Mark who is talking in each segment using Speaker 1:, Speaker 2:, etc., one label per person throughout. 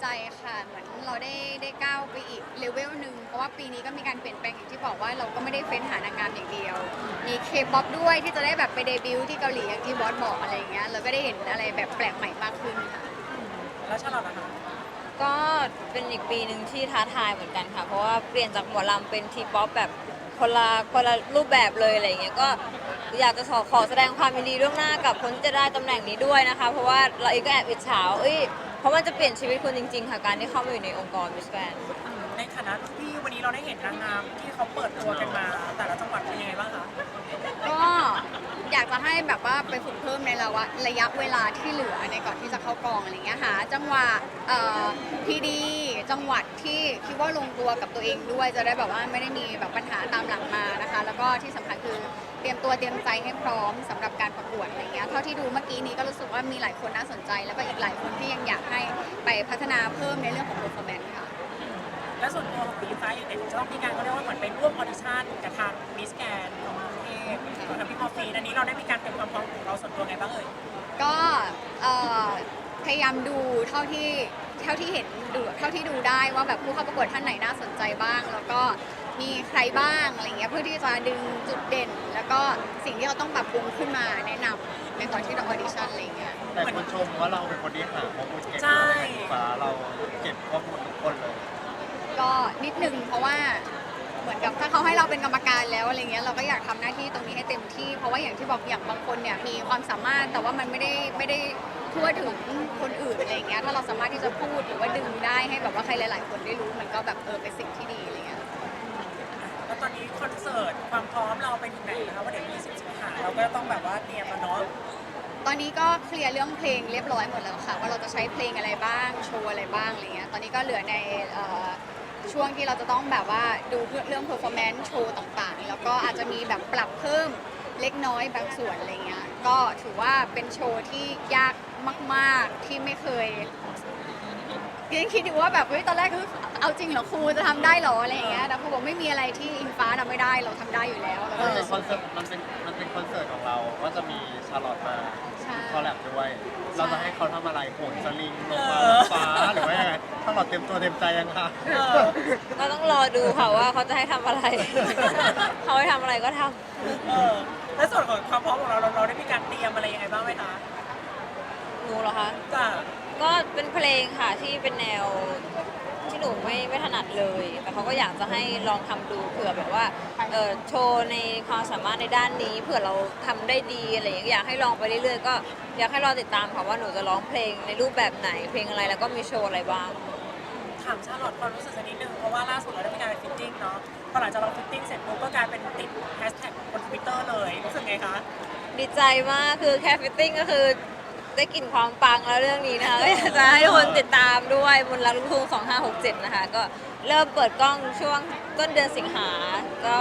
Speaker 1: ใจค่ะ เหมือนเราได้ได้ก้าวไปอีกเลเวลหนึ่งเพราะว่าปีนี้ก็มีการเปลี่ยนแปลงอย่างที่บอกว่าเราก็ไม่ได้เฟ้นหานางงามอย่างเดียว มีเคป๊อปด้วยที่จะได้แบบไปเดบิวต์ที่เกาหลีอย่างที่บอสบอกอะไรอย่างเงี้ยเราก็ได้เห็นอะไรแบบแปลกใหม่มากขึ้นค่ะ
Speaker 2: แล้วชาลอตนะคะ
Speaker 3: ก็เป็นอีกปีหนึ่งที่ท้าทายเหมือนกันค่ะ เพราะว่าเปลี่ยนจากหมอลำเป็นทีป๊อปแบบคนละคนละรูปแบบเลยอะไรอย่างเงี้ยก็อยากจะขอขอแสดงความยินดีล่วงหน้ากับคนที่จะได้ตำแหน่งนี้ด้วยนะคะ เพราะว่าเราเองก็แอบอิจฉาเอ้ยเพ ราะมันจะเปลี่ยนชีวิตคนจริง ๆ ค่ะการที่เข้ามาอยู่ในองค์กรมิสแกรน
Speaker 2: ในฐานะที่วันนี้เราได้เห็นนางงามที่เขาเปิดตัวกันมา แต่ละจังหวัดเป็นยังไงบ้างคะ
Speaker 1: ก็ อยากจะให้แบบว่าไปฝึกเพิ่มในระวะระยะเวลาที่เหลือในก่อนที่จะเข้ากองอะไรเงี้ยหาจังหวะเอ่ดีจังหวัดที่คิดว่าลงตัวกับตัวเองด้วย จะได้แบบว่าไม่ได้มีแบบปัญหาตามหลังมานะคะ แล้วก็ที่สำคัญคือเตรียมตัวเตรียมใจให้พร้อมสำหรับการประกวดอะไรเงี้ยเท่าที่ดูเมื่อกี้นี้ก็รู้สึกว่ามีหลายคนน่าสนใจ แล้วก็อีกหลายคนที่ยังอยากให้ไปพัฒนาเพิ่มในเรื่องของ performance ค่ะ
Speaker 2: และส่วนตัวของปีฟ้าเองเนี่ยจะต้องมีการเขาเรียกว่าเหมือนไปร่วมออดิชั่น ความพร้อมของเราส่วนตัวไงบ้างเอ่ย
Speaker 1: ก็เอ่อพยายามดูเท่าที่เท่าที่เห็นดูเท่าที่ดูได้ว่าแบบผู้เข้าประกวดท่านไหนน่าสนใจบ้าง แล้วก็มีใครบ้างอะไรเงี้ยเพื่อที่จะดึงจุดเด่น แล้วก็สิ่งที่เราต้องปรับปรุงขึ้นมาแนะนำในตอนที่เราออดิชั่นอะไรเงี้ย
Speaker 4: แต่คนชมว่าเราเป็นคนที่หาข้อมูลเก่ง
Speaker 2: ใช่
Speaker 4: ฟ้าเราเก็บข้อมูลทุกคนเลย
Speaker 1: ก็นิดนึงเพราะว่า เหมือนกับถ้าเขาให้เราเป็นกรรมการแล้วอะไรเงี้ยเราก็อยากทำหน้าที่ตรงนี้ให้เต็มที่ เพราะว่าอย่างที่บอกอย่างบางคนเนี่ยมีความสามารถแต่ว่ามันไม่ได้ไม่ได้ทั่วถึงคนอื่นอะไรเงี้ยถ้าเราสามารถที่จะพูดหรือว่าดึงได้ให้แบบว่าใครหลาย ๆ คนได้รู้มันก็แบบเออเป็นสิ่งที่ดีอะไรเงี้ย
Speaker 2: แล้วตอนนี้คอนเสิร์ตความพร้อมเราไปถึงไหนแล้วคะว่าเดี๋ยว20สิงหาเราก็ต้องแบบว่าเตรียมมาเนาะ
Speaker 1: ตอนนี้ก็เคลียร์เรื่องเพลงเรียบร้อยหมดแล้วค่ะ ว่าเราจะใช้เพลงอะไรบ้างโชว์อะไรบ้างอะไรเงี้ยตอนนี้ก็เหลือในเอ่อ ช่วงที่เราจะต้องแบบว่าดูเรื่อง performance โชว์ต่างๆ แล้วก็อาจจะมีแบบปรับเพิ่มเล็กน้อยบางส่วนอะไรเงี้ย ก็ถือว่าเป็นโชว์ที่ยากมาก ๆ ที่ไม่เคยยังคิดอยู่ว่าแบบเฮ้ยตอนแรกคือเอาจริงเหรอครูจะทำได้เหรออะไรอย่างเงี้ย แต่ครูบอกไม่มีอะไรที่อิงฟ้าทำไม่ได้เราทำได้อยู่แล้วแล้ว
Speaker 4: มั
Speaker 1: ก็
Speaker 4: นเป็นคอนเสิร์ตมันเป็นมันเป็นคอนเสิร์ตของเราก็จะมีชาร์ลอตมา
Speaker 1: ใช่
Speaker 4: คอลแลบด้วย เราจะให้เขาทำอะไรโหนสลิงลงมา
Speaker 2: เออ
Speaker 4: ฟ้าหรือว่ายังไง ชาร์ลอตเต็มตัวเต็มใจยังคะ
Speaker 2: เออ
Speaker 3: ก็ต้องรอดูค่ะว่าเขาจะให้ทำอะไร เขาให้ทำอะไรก็ทำ
Speaker 2: เออแล้วส่วนของความพร้อมของเราเราเราได้มีการเตรียมอะไรยังไงบ้างไหมคะ
Speaker 3: หนูเหรอคะ
Speaker 2: จ้ะ
Speaker 3: ก็เป็นเพลงค่ะที่เป็นแนวที่หนูไม่ไม่ถนัดเลย แต่เขาก็อยากจะให้ลองทำดูเผื่อแบบว่าเออโชว์ในความสามารถในด้านนี้เผื่อเราทำได้ดีอะไรอย่างเงี้ยอยากให้ลองไปเรื่อยๆก็อยากให้รอติดตามค่ะว่าหนูจะร้องเพลงในรูปแบบไหนเพลงอะไรแล้วก็มีโชว์อะไรบ้าง
Speaker 2: ถามชาลอตความรู้สึกสักนิดนึงเพราะว่าล่าสุดเราได้มีการไปฟิตติ้งเนาะพอหลังจากเราฟิตติ้งเสร็จปุ๊บก็กลายเป็นติดแฮชแท็กบนทวิตเตอร์เลยรู้สึกไงคะ
Speaker 3: ดีใจมากคือแค่ฟิตติ้งก็คือได้กลิ่นความปังแล้วเรื่องนี้นะคะก็อยากจะให้ทุกคนติดตามด้วยบนรักลูกทุ่ง2567 นะคะ ก็เริ่มเปิดกล้องช่วงต้นเดือนสิงหา ก็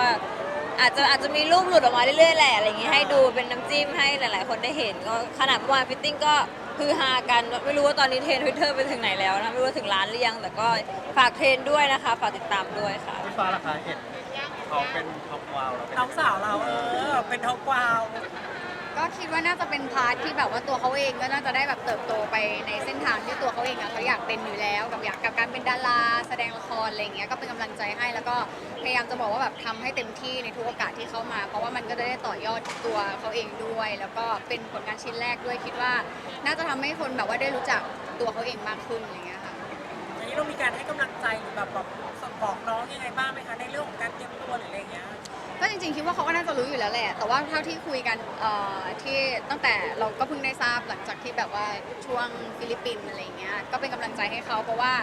Speaker 3: อาจจะอาจจะมีรูปหลุดออกมาเรื่อยๆแหละอะไรอย่างงี้ให้ดูเป็นน้ำจิ้มให้หลาย ๆ คนได้เห็นก็ขนาดเมื่อวานฟิตติ้งก็ คือฮากันไม่รู้ว่าตอนนี้เทรนทวิตเตอร์ไปถึงไหนแล้วนะไม่รู้ว่าถึงล้านหรือยังแต่ก็ฝากเทรนด้วยนะคะฝากติดตามด้วยค่ะ
Speaker 4: พี่ฟ้าราคาเห็นเขาเป็นท็อปวาวเราเป็น
Speaker 2: น้องสาวเราเออ เป็นท็อปกวาว
Speaker 1: ก็คิด ว่าน่าจะเป็นพาร์ทที่แบบว่าตัวเขาเองก็น่าจะได้แบบเติบโตไปในเส้นทางที่ตัวเขาเองอะเขาอยากเป็นอยู่แล้ว กับอยากกับการเป็นดาราแสดงละครอะไรอย่างเงี้ยก็เป็นกำลังใจให้แล้วก็พยายามจะบอกว่าแบบทำให้เต็มที่ในทุกโอกาสที่เขามา เพราะว่ามันก็ได้ต่อยอดตัวเขาเองด้วย แล้วก็เป็นผลงานชิ้นแรกด้วยคิดว่า น่าจะทำให้คนแบบว่าได้รู้จักตัวเขาเองมากขึ้นอะไรอย่างเงี้ยค่ะ
Speaker 2: อันนี้เรามีการให้กำลังใจหรือแบบบอกบอกน้องยังไงบ้างไหมคะในเรื่องของการเตรียมตัวหรืออะไรอย่างเงี้ย
Speaker 1: ก็จริงๆคิดว่าเขาก็น่าจะรู้อยู่แล้วแหละ แต่ว่าเท่าที่คุยกันเอ่อที่ตั้งแต่เราก็เพิ่งได้ทราบหลังจากที่แบบว่าช่วงฟิลิปปินส์อะไรเงี้ย ก็เป็นกำลังใจให้เขาเพราะว่า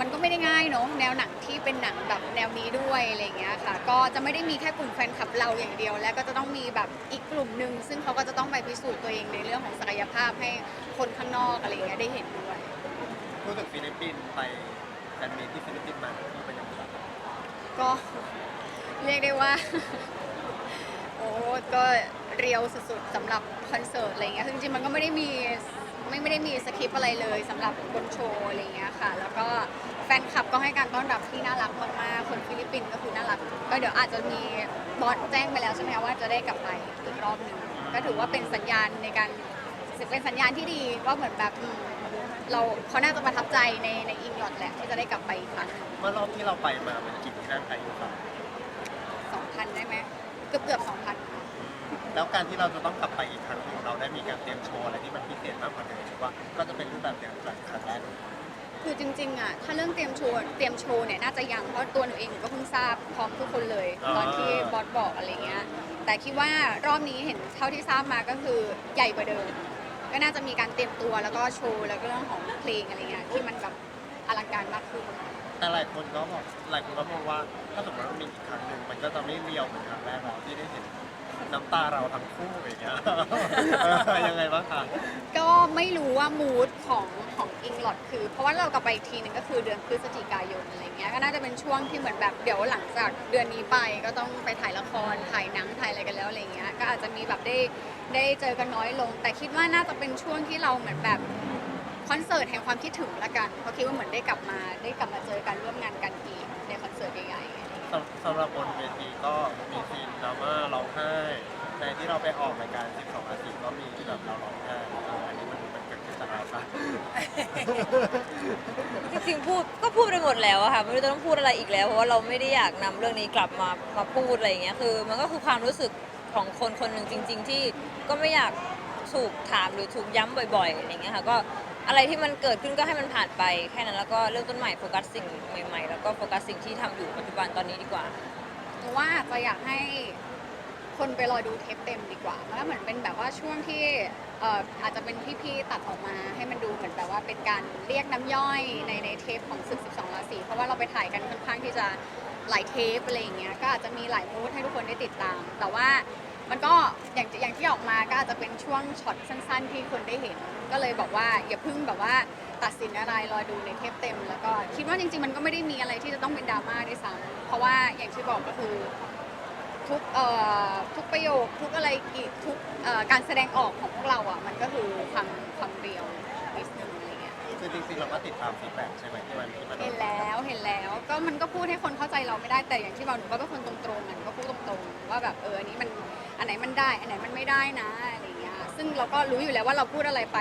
Speaker 1: มันก็ไม่ได้ง่ายเนาะแนวหนังที่เป็นหนังแบบแนวนี้ด้วยอะไรเงี้ยค่ะ ก็จะไม่ได้มีแค่กลุ่มแฟนคลับเราอย่างเดียว แล้วก็จะต้องมีแบบอีกกลุ่มหนึ่งซึ่งเขาก็จะต้องไปพิสูจน์ตัวเองในเรื่องของศักยภาพให้คนข้างนอกอะไรเงี้ยได้เห็นด้วย
Speaker 4: พูดถึงฟิลิปปินส์ไปแฟนมีตที่ฟิลิปปินส์มาที่เป็นยังไงบ้าง
Speaker 1: ก็ เรียกได้ว่า โอ้ก็เรียวสุดๆสำหรับคอนเสิร์ตอะไรเงี้ยคือจริงๆมันก็ไม่ได้มีไม่ไม่ได้มีสคริปต์อะไรเลยสำหรับบนโชว์อะไรเงี้ยค่ะ แล้วก็แฟนคลับก็ให้การต้อนรับที่น่ารักมากๆ คนฟิลิปปินส์ก็คือน่ารัก ก็เดี๋ยวอาจจะมีบอสแจ้งไปแล้วใช่ไหมคะว่าจะได้กลับไปอีกรอบหนึ่งก็ถือว่าเป็นสัญญาณในการเป็นสัญญาณที่ดีว่าเหมือนแบบอืมเราเขาน่าจะประทับใจในในอิงลอดแหละที่จะได้กลับไปอีกครั้งหนึ่ง
Speaker 4: เมื่อรอบที่เราไปมามันกี่ที่นั่งใครอยู่ครับ
Speaker 1: สอง พันได้ไหมเกือบเกือบสองพัน
Speaker 4: แล้วการที่เราจะต้องกลับไปอีกครั้งหนึ่งเราได้มีการเตรียมโชว์อะไรที่มันพิเศษมากกว่าเดิมหรือว่าก็จะเป็นรูปแบบเดียวกันครั้งแรก
Speaker 1: คือจริงๆอะถ้าเรื่องเตรียมโชว์เตรียมโชว์เนี่ยน่าจะยังเพราะตัวหนูเองหนูก็เพิ่งทราบพร้อมทุกคนเลย ตอนที่บอสบอกอะไรเงี้ยแต่คิดว่ารอบนี้เห็นเท่าที่ทราบมาก็คือใหญ่กว่าเดิม ก็น่าจะมีการเตรียมตัวแล้วก็โชว์แล้วก็เรื่องของเพลงอะไรเงี้ยที่มันแบบ อลังการมากขึ้น
Speaker 4: แต่หลายคนก็บอกหลายคนก็มองว่าถ้าสมมติว่ามีอีกครั้งหนึ่งมันก็จะไม่เรียวเหมือนครั้งแรกเราที่ได้เห็นน้ำตาเราทั้งคู่อย่างเงี้ยเออยังไงบ้างคะ
Speaker 1: ก็ไม่รู้ว่ามูดของของอิงลอดคือ เพราะว่าเรากลับไปอีกทีหนึงก็คือเดือนพฤศจิกายนอะไรเงี้ยก็น่าจะเป็นช่วงที่เหมือนแบบเดี๋ยวหลังจากเดือนนี้ไปก็ต้องไปถ่ายละครถ่ายหนังถ่ายอะไรกันแล้วอะไรเงี้ยก็อาจจะมีแบบได้ได้เจอกันน้อยลง แต่คิดว่าน่าจะเป็นช่วงที่เราเหมือนแบบ คอนเสิร์ตแห่งความคิดถึงละกันเพราะคิดว่าเหมือนได้กลับมาได้กลับมาเจอกันร่วมงานกันอีกในคอนเสิร์ตใหญ่ๆอะไรเงี้ย
Speaker 4: สำสำหรับบนเวทีก็มีซีนดราม่าร้องไห้ในที่เราไปออกรายการ 12อาทิตย์ก็มีที่แบบเราร้องไห้เอออันนี้มันมันเกิดขึ้นจากอะไรปะ
Speaker 3: จริงๆพูดก็พูดไปหมดแล้วอะค่ะไม่รู้จะต้องพูดอะไรอีกแล้ว เพราะว่าเราไม่ได้อยากนำเรื่องนี้กลับมามาพูดอะไรอย่างเงี้ยคือ มันก็คือความรู้สึกของคนคนหนึ่งจริง ๆ ที่ก็ไม่อยากถูกถามหรือถูกย้ำบ่อยๆอะไรเงี้ยค่ะก็ อะไรที่มันเกิดขึ้นก็ให้มันผ่านไปแค่นั้นแล้วก็เริ่มต้นใหม่โฟกัสสิ่งใหม่ๆ แล้วก็โฟกัสสิ่งที่ทำอยู่ปัจจุบันตอนนี้ดีกว่า
Speaker 1: หนูว่าจจะอยากให้คนไปรอดูเทปเต็มดีกว่ามันก็เหมือนเป็นแบบว่าช่วงที่เอ่ออาจจะเป็นพี่ๆตัดออกมา ให้มันดูเหมือนแบบว่าเป็นการเรียกน้ำย่อยในในเทปของศึก 12ราศีเพราะว่าเราไปถ่ายกันค่อนข้างที่จะหลายเทปอะไรอย่างเงี้ยก็อาจจะมีหลายมูดให้ทุกคนได้ติดตาม แต่ว่า มันก็อย่างอย่างที่ออกมาก็อาจจะเป็นช่วงช็อตสั้น ๆ ที่คนได้เห็น ก็เลยบอกว่าอย่าเพิ่งแบบว่าตัดสินอะไรรอดูในเทปเต็ม แล้วก็คิดว่าจริง ๆ มันก็ไม่ได้มีอะไรที่จะต้องเป็นดราม่าด้วยซ้ำเพราะว่าอย่างที่บอกก็คือทุกเอ่อทุกประโยคทุกอะไรอีกทุกเอ่อการแสดงออกของพวกเราอะมันก็คือความความเรียว
Speaker 4: คือจริงๆเราก็ติดตามฟีดแบ็กใช่ไหมที่มันที่มัน
Speaker 1: เห็นแล้วเห็นแล้วก็มันก็พูดให้คนเข้าใจเราไม่ได้แต่อย่างที่บอกหนูก็เป็นคนตรงๆอะหนูก็พูดตรงๆ ว่าแบบเอออันนี้มันอันไหนมันได้ อันไหนมันไม่ได้นะอะไรเงี้ยซึ่งเราก็รู้อยู่แล้วว่าเราพูดอะไรไป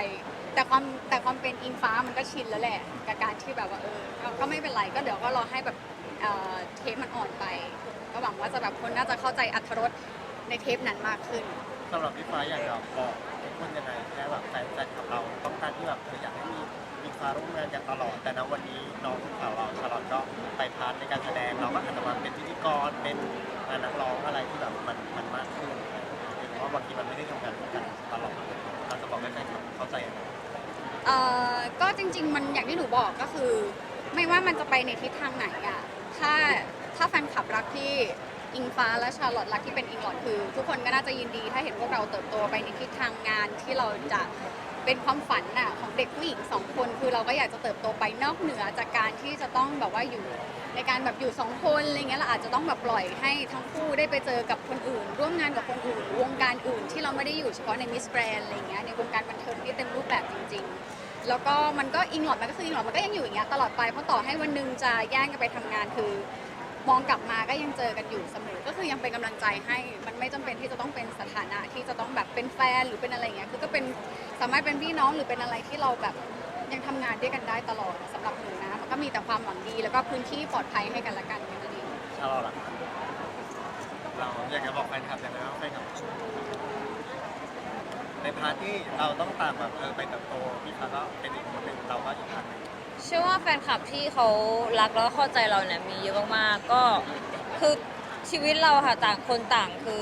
Speaker 1: แต่ความแต่ความเป็นอิงฟ้ามันก็ชินแล้วแหละกับการที่แบบว่าเออก็ก็ไม่เป็นไรก็เดี๋ยวก็รอให้แบบเอ่อเทปมันอ่อนไป ก็หวังว่าจะแบบคนน่าจะเข้าใจอัธรสในเทปนั้นมากขึ้น
Speaker 4: สำหรับพี่ฟ้าอยากจะบอก มีฟ้าร่วมงานกันตลอด แต่ณวันนี้น้องสาวเราชาลอตก็ไปพาร์ทในการแสดง เราก็อาจจะมาเป็นพิธีกรเป็นนักร้องอะไรที่แบบมันมันมากขึ้นหรือว่าบางทีมันไม่ได้ทำงานกันตลอดเราจะบอกให้แฟนคลับเข้าใจยังไง
Speaker 1: เอ่อก็จริง ๆ มันอย่างที่หนูบอกก็คือ ไม่ว่ามันจะไปในทิศทางไหนอะถ้าถ้าแฟนคลับรักที่อิงฟ้าและชาร์ลอตรักที่เป็นอิงหลอดคือ ทุกคนก็น่าจะยินดีถ้าเห็นพวกเราเติบโตไปในทิศทางงานที่เราจะ เป็นความฝันน่ะของเด็กผู้หญิงสองคน คือเราก็อยากจะเติบโตไปนอกเหนือจากการที่จะต้องแบบว่าอยู่ในการแบบอยู่สองคนอะไรเงี้ยเราอาจจะต้องแบบปล่อยให้ทั้งคู่ได้ไปเจอกับคนอื่น ร่วมงานกับคนอื่น วงการอื่นที่เราไม่ได้อยู่เฉพาะในมิสแกรนอะไรเงี้ยในวงการบันเทิงที่เต็มรูปแบบจริง ๆ แล้วก็มันก็อิงหลอดมันก็คืออิงหลอดมันก็ยังอยู่อย่างเงี้ยตลอดไปเพราะต่อให้วันหนึ่งจะแย่งกันไปทำงานคือ มองกลับมาก็ยังเจอกันอยู่เสมอ ก็คือยังเป็นกำลังใจให้ มันไม่จำเป็นที่จะต้องเป็นสถานะที่จะต้องแบบเป็นแฟนหรือเป็นอะไรอย่างเงี้ย คือก็เป็นสามารถเป็นพี่น้องหรือเป็นอะไรที่เราแบบยังทำงานด้วยกันได้ตลอดสำหรับหนูนะ มันก็มีแต่ความหวังดีแล้วก็พื้นที่ปลอดภัยให้กันและกันแค่นั้นเอง
Speaker 4: ชาลอตล่ะเราอยากจะบอกแฟนคลับยังไงบ้างแฟนคลับในพาร์ทที่เราต้องตามแบบเออไปเติบโตพี่ฟ้าก็เป็นอีกคนหนึ่งเราก็อีกทางหนึ่ง
Speaker 3: เชื่อว่าแฟนคลับที่เขารักแล้วก็เข้าใจเราเนี่ยมีเยอะมากๆก็คือชีวิตเราค่ะต่างคนต่างคือ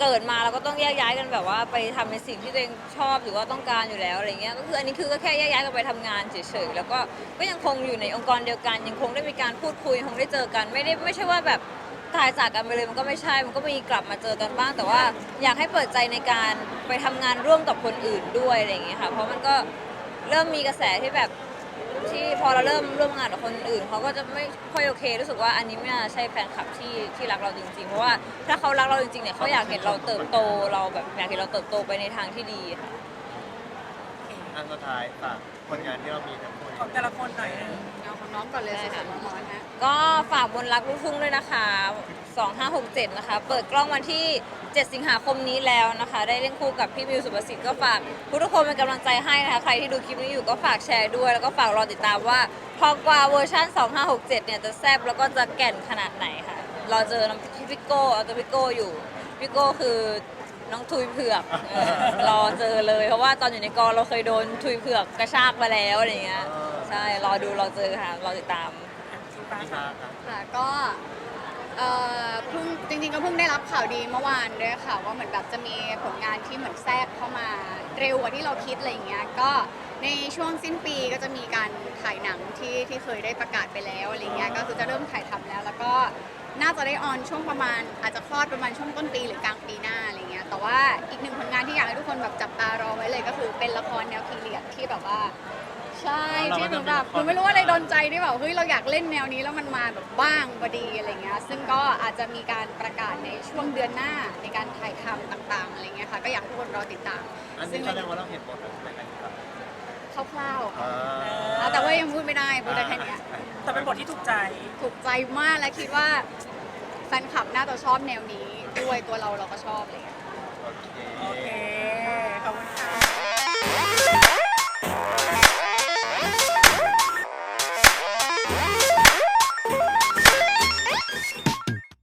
Speaker 3: เกิดมาเราก็ต้องแยกย้ายกันแบบว่าไปทำในสิ่งที่ตัวเองชอบหรือว่าต้องการอยู่แล้วอะไรเงี้ยก็คืออันนี้คือก็แค่แยกย้ายกันไปทำงานเฉยๆแล้วก็ก็ยังคงอยู่ในองค์กรเดียวกัน ยังคงได้มีการพูดคุยยังคงได้เจอกัน ไม่ได้ไม่ใช่ว่าแบบตายจากกันไปเลยมันก็ไม่ใช่ มันก็มีกลับมาเจอกันบ้าง แต่ว่าอยากให้เปิดใจในการไปทำงานร่วมกับคนอื่นด้วยอะไรอย่างเงี้ยค่ะเพราะมันก็เริ่มมีกระแสที่แบบ ที่พอเราเริ่มร่วมงานกับคนอื่นเขาก็จะไม่ค่อยโอเค รู้สึกว่าอันนี้ไม่น่าใช่แฟนคลับที่ที่รักเราจริงๆ เพราะว่าถ้าเขารักเราจริงๆเนี่ยเขาอยากเห็นเราเติบโตเราแบบอยากเห็นเราเติบโตไปในทางที่ดีค่ะ
Speaker 4: อันสุดท้ายฝากผลงานที่เรามีทั้งคู่
Speaker 2: ของแต่ละคนหน่อยนะ
Speaker 1: เอาของน้องก่อนเลย
Speaker 3: ได้
Speaker 1: ส
Speaker 3: ค่ะ
Speaker 1: ดๆร้อนๆฮะ
Speaker 3: ก็ฝากบนรักลูกทุ่งด้วยนะคะ 2567 นะคะ เปิดกล้องวันที่ 7 สิงหาคมนี้แล้วนะคะ ได้เล่นคู่กับพี่มิวสุประสิทธิ์ก็ฝากทุกๆคนเป็นกำลังใจให้นะคะ ใครที่ดูคลิปนี้อยู่ก็ฝากแชร์ด้วย แล้วก็ฝากรอติดตามว่าทองกวาเวอร์ชัน2567 เนี่ยจะแซ่บแล้วก็จะแก่นขนาดไหนค่ะรอเจอน้องพี่โก้เอาตัวพี่โก้อยู่พี่โก้คือน้องทุยเผือกเออรอเจอเลยเพราะว่าตอนอยู่ในกองเราเคยโดนทุยเผือกกระชากมาแล้วอะไรอย่างเงี้ยใช่รอดูรอเจอค่ะรอติดตาม
Speaker 2: ชิฟ้า
Speaker 4: พี่
Speaker 2: ค่ะ
Speaker 4: ฟ้าครับ
Speaker 1: ค่ะก็ เอ่อเพิ่งจริงๆ ก็เพิ่งได้รับข่าวดีเมื่อวานด้วยค่ะ ว่าเหมือนแบบจะมีผลงานที่เหมือนแทรกเข้ามาเร็วกว่าที่เราคิดอะไรอย่างเงี้ยก็ในช่วงสิ้นปีก็จะมีการถ่ายหนังที่ที่เคยได้ประกาศไปแล้วอะไรเงี้ยก็คือจะเริ่มถ่ายทำแล้ว แล้วก็น่าจะได้ออนช่วงประมาณ อาจจะคลอดประมาณช่วงต้นปีหรือกลางปีหน้าอะไรเงี้ยแต่ว่าอีกหนึ่งผลงานที่อยากให้ทุกคนแบบจับตารอไว้เลยก็คือเป็นละครแนวพีเรียดที่แบบว่า ใช่ที่หนูแบบคือไม่รู้ว่าอะไรโดนใจที่แบบเฮ้ยเราอยากเล่นแนวนี้แล้วมันมาแบบบ้างพอดีอะไรเงี้ยซึ่งก็อาจจะมีการประกาศในช่วงเดือนหน้าในการถ่ายทำต่างๆอะไรเงี้ยค่ะก็อยากให้ทุกคนรอติดตาม
Speaker 4: อัน
Speaker 1: ซึ่
Speaker 4: นี้
Speaker 1: ง
Speaker 4: แสดงว่าเราเห็นบทแล้วใช่ไหมครับ
Speaker 1: คร่าวๆค่ะ
Speaker 4: อ่า
Speaker 1: อ่าแต่ว่ายังพูดไม่ได้พูดได้แค่เนี้ย
Speaker 2: แต่เป็นบทที่ถูกใจ
Speaker 1: ถูกใจมากและคิดว่าแฟนคลับน่าจะชอบแนวนี้ด้วยตัวเราเราก็ชอบอะไรเลย
Speaker 4: โอเค